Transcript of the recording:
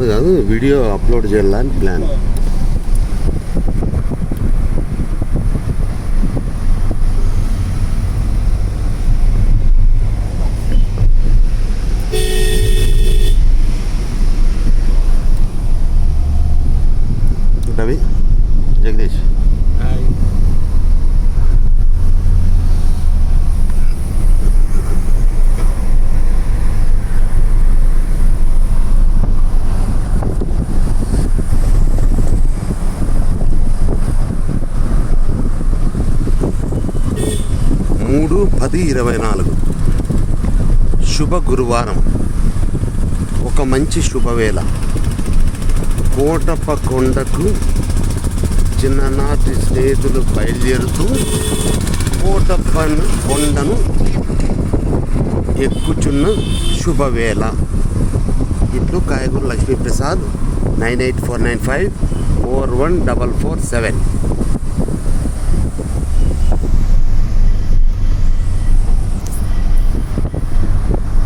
కాదు కాదు video upload చేయాలని ప్లాన్ రవి జగదీష్ మూడు పది ఇరవై నాలుగు. శుభ గురువారం. ఒక మంచి శుభవేళ. కోటప్ప కొండకు చిన్ననాటి స్నేహితులు బయలుదేరుతూ కోటప్ప కొండను ఎక్కుచున్న శుభవేళ. ఇట్లు కాయగూరు Lakshmiprasad nine eight four nine five four one double four seven.